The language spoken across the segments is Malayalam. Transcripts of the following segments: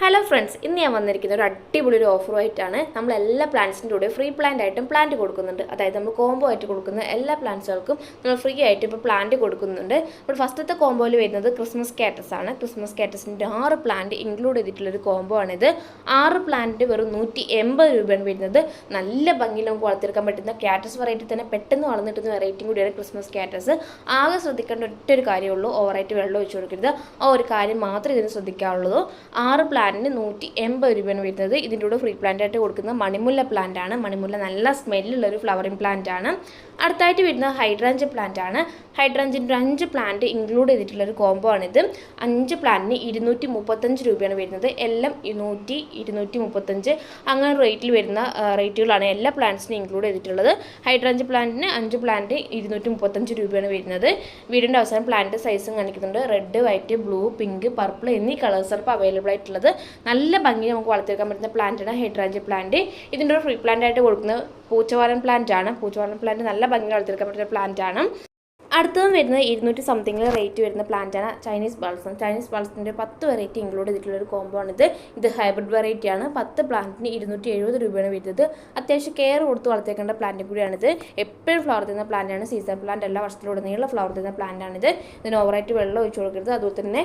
ഹലോ ഫ്രണ്ട്സ് ഇന്ന് ഞാൻ വന്നിരിക്കുന്ന ഒരു അടിപൊളി ഒരു ഓഫറുമായിട്ടാണ് നമ്മൾ എല്ലാ പ്ലാന്റ്സിന്റെ കൂടെ ഫ്രീ പ്ലാന്റ് ആയിട്ടും പ്ലാന്റ് കൊടുക്കുന്നുണ്ട്. അതായത് നമ്മൾ കോംബോ ആയിട്ട് കൊടുക്കുന്ന എല്ലാ പ്ലാന്റ്സുകൾക്കും നമ്മൾ ഫ്രീ ആയിട്ട് ഇപ്പോൾ പ്ലാന്റ് കൊടുക്കുന്നുണ്ട്. അപ്പോൾ ഫസ്റ്റത്തെ കോംബോയിൽ വരുന്നത് ക്രിസ്മസ് കാറ്റസ് ആണ്. ക്രിസ്മസ് കാറ്റസിന്റെ ആറ് പ്ലാന്റ് ഇൻക്ലൂഡ് ചെയ്തിട്ടുള്ളൊരു കോംബോ ആണിത്. ആറ് പ്ലാന്റ് വെറും നൂറ്റി എൺപത് രൂപയാണ് വരുന്നത്. നല്ല ഭംഗിയിൽ നമുക്ക് വളർത്തിയെടുക്കാൻ പറ്റുന്ന കാറ്റസ് വെറൈറ്റി തന്നെ പെട്ടെന്ന് വളർന്നിട്ടുന്ന വെറൈറ്റിയും കൂടിയാണ് ക്രിസ്മസ് കാറ്റസ് ആകെ ശ്രദ്ധിക്കേണ്ട ഒറ്റ ഒരു കാര്യമുള്ളൂ ഓവറായിട്ട് വെള്ളം ഒഴിച്ചു കൊടുക്കരുത്. ആ ഒരു കാര്യം മാത്രമേ ഇതിന് ശ്രദ്ധിക്കാറുള്ളൂ ആറ് പ്ലാന്റിന് നൂറ്റി എൺപത് രൂപയാണ് വരുന്നത്. ഇതിന്റെ കൂടെ ഫ്രീ പ്ലാന്റ് ആയിട്ട് കൊടുക്കുന്ന മണിമുല്ല പ്ലാന്റ് ആണ്. മണിമുല്ല നല്ല സ്മെല്ലുള്ള ഒരു ഫ്ലവറിംഗ് പ്ലാന്റ് ആണ്. അടുത്തായിട്ട് വരുന്നത് ഹൈഡ്രാഞ്ച് പ്ലാന്റ് ആണ്. ഹൈഡ്രാഞ്ചിന്റെ അഞ്ച് പ്ലാന്റ് ഇൻക്ലൂഡ് ചെയ്തിട്ടുള്ള ഒരു കോംബോ ആണിത്. അഞ്ച് പ്ലാന്റിന് ഇരുന്നൂറ്റി മുപ്പത്തഞ്ച് രൂപയാണ് വരുന്നത്. എല്ലാം ഇരുന്നൂറ്റി ഇരുന്നൂറ്റി മുപ്പത്തഞ്ച് അങ്ങനെ റേറ്റിൽ വരുന്ന റേറ്റുകളാണ് എല്ലാ പ്ലാന്റ്സിനും ഇൻക്ലൂഡ് ചെയ്തിട്ടുള്ളത്. ഹൈഡ്രാഞ്ച് പ്ലാന്റിന് അഞ്ച് പ്ലാന്റ് ഇരുന്നൂറ്റി മുപ്പത്തഞ്ച് രൂപയാണ് വരുന്നത്. വീടിന്റെ അവസാനം പ്ലാന്റ് സൈസും കാണിക്കുന്നുണ്ട്. Red white blue pink purple എന്നീ കളേഴ്സ് ഇപ്പോൾ അവൈലബിൾ ആയിട്ടുള്ളത്. നല്ല ഭംഗി നമുക്ക് വളർത്തിയെടുക്കാൻ പറ്റുന്ന പ്ലാന്റാണ് ഹൈഡ്രാഞ്ചി പ്ലാന്റ് ഇതിന്റെ ഒരു ഫ്രീ പ്ലാന്റ് ആയിട്ട് കൊടുക്കുന്നത് പൂച്ചവാലൻ പ്ലാന്റ് ആണ്. പൂച്ചവാലൻ പ്ലാന്റ് നല്ല ഭംഗി വളർത്തിയെടുക്കാൻ പറ്റുന്ന പ്ലാന്റ് ആണ്. അടുത്തതും വരുന്നത് ഇരുന്നൂറ്റി സംതിങ്ങിൽ റേറ്റ് വരുന്ന പ്ലാന്റാണ് ചൈനീസ് ബാൾസം ചൈനീസ് ബാൾസിന്റെ പത്ത് വെറൈറ്റി ഇൻക്ലൂഡ് ചെയ്തിട്ടുള്ള ഒരു കോംബോ ആണിത് ഇത് ഹൈബ്രിഡ് വെറൈറ്റി ആണ്. പത്ത് പ്ലാന്റിന് ഇരുന്നൂറ്റി എഴുപത് രൂപയാണ് വരുന്നത്. അത്യാവശ്യം കെയർ കൊടുത്ത് വളർത്തിയേക്കേണ്ട പ്ലാന്റ് കൂടിയാണിത് എപ്പോഴും ഫ്ലവർ തരുന്ന പ്ലാന്റാണ് സീസൺ പ്ലാന്റ് എല്ലാ വർഷത്തിലുടനീളം ഫ്ലവർ തരുന്ന പ്ലാന്റാണിത് ഇതിന് ഓവറായിട്ട് വെള്ളം ഒഴിച്ചു കൊടുക്കരുത്. അതുപോലെ തന്നെ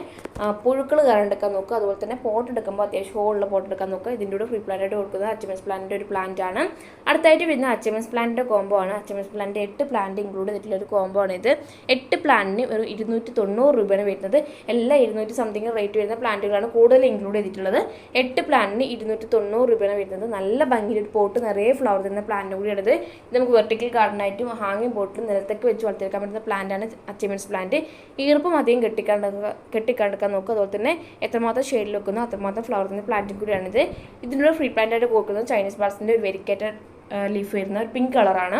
പുഴുക്കൾ കയറെടുക്കാൻ നോക്കുക. അതുപോലെ തന്നെ പോട്ട് എടുക്കുമ്പോൾ അത്യാവശ്യം ഹോളുള്ള പോട്ട് എടുക്കാൻ നോക്കുക. ഇതിന്റെ കൂടെ ഫ്രീ പ്ലാന്റായിട്ട് കൊടുക്കുന്നത് അച്ചമൻസ് പ്ലാന്റിന്റെ ഒരു പ്ലാന്റ് ആണ്. അടുത്തായിട്ട് വരുന്ന അച്ചമൻസ് പ്ലാന്റിന്റെ കോംബോ ആണ്. അച്ചമൻസ് പ്ലാന്റ് എട്ട് പ്ലാന്റ് ഇൻക്ലൂഡ് ചെയ്തിട്ടുള്ള ഒരു കോംബോ ആണ് ഇത്. എട്ട് പ്ലാന്റിന് ഒരു ഇരുന്നൂറ്റി തൊണ്ണൂറ് രൂപയാണ് വരുന്നത്. എല്ലാ ഇരുന്നൂറ്റി സംതിങ് റേറ്റ് വരുന്ന പ്ലാന്റുകളാണ് കൂടുതൽ ഇൻക്ലൂഡ് ചെയ്തിട്ടുള്ളത്. എട്ട് പ്ലാന്റിന് ഇരുന്നൂറ്റി തൊണ്ണൂറ് രൂപയാണ് വരുന്നത്. നല്ല ഭംഗിയിൽ പോട്ട് നിറയെ ഫ്ലവർ തരുന്ന പ്ലാന്റ് കൂടിയാണ് ഇത് നമുക്ക് വെർട്ടിക്കൽ ഗാർഡനായിട്ടും ഹാങ്ങിങ് പോട്ടിലും നിലത്തൊക്കെ വെച്ച് വളർത്തിയെടുക്കാൻ പറ്റുന്ന പ്ലാന്റാണ് അച്ചീവ്മെന്റ്സ് പ്ലാന്റ് ഈർപ്പം അധികം കെട്ടിക്കാണ്ട് കെട്ടിക്കാണ്ടിക്കാൻ നോക്കുക. അതുപോലെ തന്നെ എത്രമാത്രം ഷെയ്ഡിൽ വെക്കുന്നു അത്രമാത്രം ഫ്ലവർ തരുന്ന പ്ലാന്റും കൂടിയാണിത്. ഇതിനുള്ള ഫ്രീ പ്ലാന്റ് ആയിട്ട് കൊടുക്കുന്നത് ചൈനീസ് ബാൾസിന്റെ ഒരു വെരിക്കേറ്റഡ് ലീഫ് വരുന്ന ഒരു പിങ്ക് കളറാണ്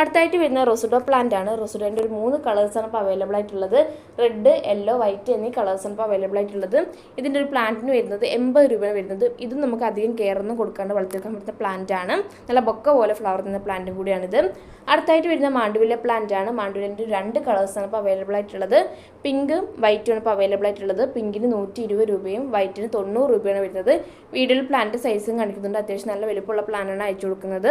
അടുത്തായിട്ട് വരുന്ന റൊസുഡോ പ്ലാന്റ് ആണ്. റൊസുഡോന്റെ ഒരു മൂന്ന് കളേഴ്സാണ് ഇപ്പോൾ അവൈലബിൾ ആയിട്ടുള്ളത്. റെഡ് യെല്ലോ വൈറ്റ് എന്നീ കളേഴ്സാണ് ഇപ്പോൾ അവൈലബിൾ ആയിട്ടുള്ളത്. ഇതിന്റെ ഒരു പ്ലാന്റിന് വരുന്നത് എൺപത് രൂപയാണ് വരുന്നത്. ഇതും നമുക്ക് അധികം കെയർ ഒന്നും കൊടുക്കാണ്ട് വളർത്തിയെടുക്കാൻ പറ്റുന്ന പ്ലാന്റ് ആണ്. നല്ല ബൊക്ക പോലെ ഫ്ലവർ തരുന്ന പ്ലാന്റും കൂടിയാണിത്. അടുത്തായിട്ട് വരുന്ന മാണ്ടുവില്ല പ്ലാന്റ് ആണ്. മാണ്ടുവിലിന്റെ രണ്ട് കളേഴ്സാണ് ഇപ്പോൾ അവൈലബിൾ ആയിട്ടുള്ളത്. പിങ്ക് വൈറ്റും ആണ് ഇപ്പോൾ അവൈലബിൾ ആയിട്ടുള്ളത്. പിങ്കിന് നൂറ്റി ഇരുപത് രൂപയും വൈറ്റിന് തൊണ്ണൂറ് രൂപയാണ് വരുന്നത്. വീഡിയോയിൽ പ്ലാന്റ് സൈസും കാണിക്കുന്നുണ്ട്. അത്യാവശ്യം നല്ല വലുപ്പമുള്ള പ്ലാനാണ് അയച്ചു കൊടുക്കുന്നത്.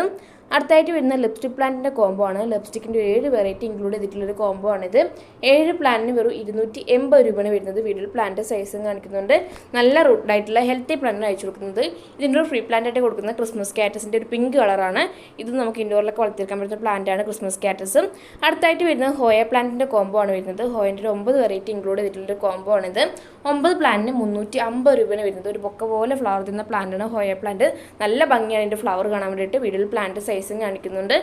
അടുത്തായിട്ട് വരുന്ന ലിപ്സ്റ്റിക് പ്ലാന്റിന്റെ കോംബോ ആണ്. ലിപ്സ്റ്റിക്കിന്റെ ഏഴ് വെറൈറ്റി ഇൻക്ലൂഡ് ചെയ്തിട്ടുള്ളൊരു കോംബോ ആണിത്. ഏഴ് പ്ലാന്റിന് വെറും ഇരുന്നൂറ്റി എൺപത് രൂപയാണ് വരുന്നത്. വീട്ടിൽ പ്ലാന്റ് സൈസും കാണിക്കുന്നുണ്ട്. നല്ല റൂട്ടായിട്ടുള്ള ഹെൽത്തി പ്ലാന്റ് അയച്ചു കൊടുക്കുന്നത്. ഇതിന്റെ ഒരു ഫ്രീ പ്ലാന്റ് ആയിട്ട് കൊടുക്കുന്ന ക്രിസ്മസ് കാറ്റസിന്റെ ഒരു പിങ്ക് കളറാണ് ഇത് നമുക്ക് ഇൻഡോറിലൊക്കെ വളർത്തിയെടുക്കാൻ പറ്റുന്ന പ്ലാന്റാണ് ക്രിസ്മസ് കാറ്റസും അടുത്തായിട്ട് വരുന്നത് ഹോയ പ്ലാന്റിന്റെ കോംബോ ആണ് വരുന്നത്. ഹോയന്റെ ഒരു ഒമ്പത് വെറൈറ്റി ഇൻക്ലൂഡ് ചെയ്തിട്ടുള്ളൊരു കോംബോ ആണിത്. ഒമ്പത് പ്ലാന്റിന് മുന്നൂറ്റി അമ്പത് രൂപയാണ് വരുന്നത്. ഒരു പൊക്ക പോലെ ഫ്ലവർ തരുന്ന പ്ലാന്റാണ് ഹോയ പ്ലാന്റ് നല്ല ഭംഗിയാണ് ഇതിന്റെ ഫ്ലവർ കാണാൻ വേണ്ടിയിട്ട് വീഡിയോയിൽ പ്ലാന്റ് സൈസും കാണിക്കുന്നുണ്ട്.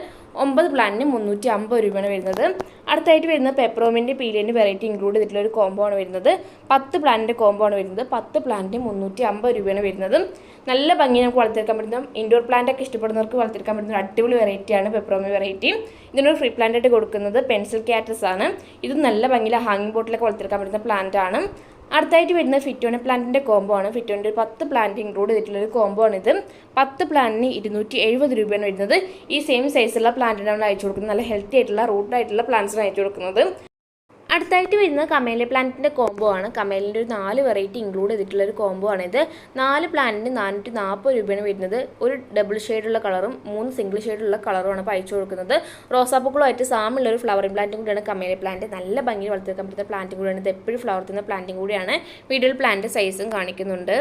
ഒമ്പത് പ്ലാന്റിന് മുന്നൂറ്റി അമ്പത് രൂപയാണ് വരുന്നത്. അടുത്തായിട്ട് വരുന്ന പെപ്പറോമിന്റെ പീലിയന്റെ വെറൈറ്റി ഇൻക്ലൂഡ് ചെയ്തിട്ടുള്ള ഒരു കോംബോ ആണ് വരുന്നത്. പത്ത് പ്ലാന്റിന്റെ കോംബോ ആണ് വരുന്നത്. പത്ത് പ്ലാന്റിന് മുന്നൂറ്റി അമ്പത് രൂപയാണ് വരുന്നത്. നല്ല ഭംഗി നമുക്ക് വളർത്തിയെടുക്കാൻ പറ്റുന്ന ഇൻഡോർ പ്ലാന്റ് ഒക്കെ ഇഷ്ടപ്പെടുന്നവർക്ക് വളർത്തിയെടുക്കാൻ പറ്റുന്ന അടിപൊളി വെറൈറ്റിയാണ് പെപ്പറോമി വെറൈറ്റി ഇതിനൊരു ഫ്രീ പ്ലാന്റ് ആയിട്ട് കൊടുക്കുന്നത് പെൻസിൽ കാറ്റസ് ആണ്. ഇത് നല്ല ഭംഗിയിൽ ഹാങ്ങിങ് ബോട്ടിലൊക്കെ വളർത്തിയെടുക്കാൻ പറ്റുന്ന പ്ലാന്റ് ആണ്. അടുത്തായിട്ട് വരുന്ന ഫിറ്റോണ പ്ലാന്റിന്റെ കോംബോ ആണ്. ഫിറ്റോണിന്റെ ഒരു പത്ത് പ്ലാന്റ് ഇൻക്ലൂഡ് ചെയ്തിട്ടുള്ള ഒരു കോംബോ ആണിത്. പത്ത് പ്ലാന്റിന് ഇരുന്നൂറ്റി എഴുപത് രൂപയാണ് വരുന്നത്. ഈ സെയിം സൈസുള്ള പ്ലാന്റിനാണ് അയച്ചു കൊടുക്കുന്നത്. നല്ല ഹെൽത്തി ആയിട്ടുള്ള റൂട്ട് ആയിട്ടുള്ള പ്ലാന്റ്സിന് അയച്ചു കൊടുക്കുന്നത്. അടുത്തായിട്ട് വരുന്നത് കമേലിയ പ്ലാന്റിന്റെ കോംബോ ആണ്. കമേലിന്റെ ഒരു നാല് വെറൈറ്റി ഇൻക്ലൂഡ് ചെയ്തിട്ടുള്ള ഒരു കോംബോ ഇത്. നാല് പ്ലാന്റിന് നാനൂറ്റി നാൽപ്പത് രൂപയാണ് വരുന്നത്. ഒരു ഡബിൾ ഷെയ്ഡുള്ള കളറും മൂന്ന് സിംഗിൾ ഷെയ്ഡുള്ള കളറുമാണ് ആണ് അയച്ചു കൊടുക്കുന്നത്. റോസാപ്പൂക്കളുമായിട്ട് സാമുള്ള ഒരു ഫ്ലവറിംഗ് പ്ലാന്റും കൂടിയാണ് കമേലിയ പ്ലാന്റ് നല്ല ഭംഗി വളർത്തിയെടുക്കാൻ പറ്റുന്ന പ്ലാന്റും കൂടിയാണ് ഇത്. എപ്പോഴും ഫ്ലവർ തരുന്ന പ്ലാന്റും കൂടിയാണ്. വീഡിയോയിൽ പ്ലാന്റ് സൈസും കാണിക്കുന്നുണ്ട്.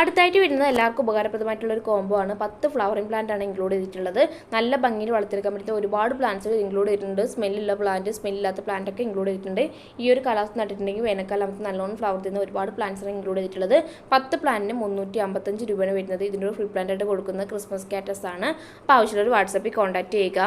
അടുത്തായിട്ട് വരുന്നത് എല്ലാവർക്കും ഉപകാരപ്രദമായിട്ടുള്ള ഒരു കോംബോ ആണ്. പത്ത് ഫ്ലവറിംഗ് പ്ലാന്റ് ആണ് ഇൻക്ലൂഡ് ചെയ്തിട്ടുള്ളത്. നല്ല ഭംഗിയിൽ വളർത്തിയെടുക്കാൻ പറ്റുന്ന ഒരുപാട് പ്ലാന്റ്സ് ഇൻക്ലൂഡ് ചെയ്തിട്ടുണ്ട്. സ്മെല്ലുള്ള പ്ലാന്റ് സ്മെല്ലില്ലാത്ത പ്ലാന്റ് ഒക്കെ ഇൻക്ലൂഡ് ചെയ്തിട്ടുണ്ട്. ഈ ഒരു കാലാവസ്ഥ നട്ടിട്ടുണ്ടെങ്കിൽ വേനൽക്കാലം നമുക്ക് നല്ലോണം ഫ്ലവർ തരുന്ന ഒരുപാട് പ്ലാന്റ്സ് ആണ് ഇൻക്ലൂഡ് ചെയ്തിട്ടുള്ളത്. പത്ത് പ്ലാന്റിന് മുന്നൂറ്റി അമ്പത്തഞ്ച് രൂപയാണ് വരുന്നത്. ഇതിന്റെ ഒരു ഫ്രീ പ്ലാന്റ് ആയിട്ട് കൊടുക്കുന്നത് ക്രിസ്മസ് കാറ്റസ് ആണ്. അപ്പോൾ ആവശ്യമുള്ളവർ വാട്സാപ്പിൽ കോൺടാക്ട് ചെയ്യുക.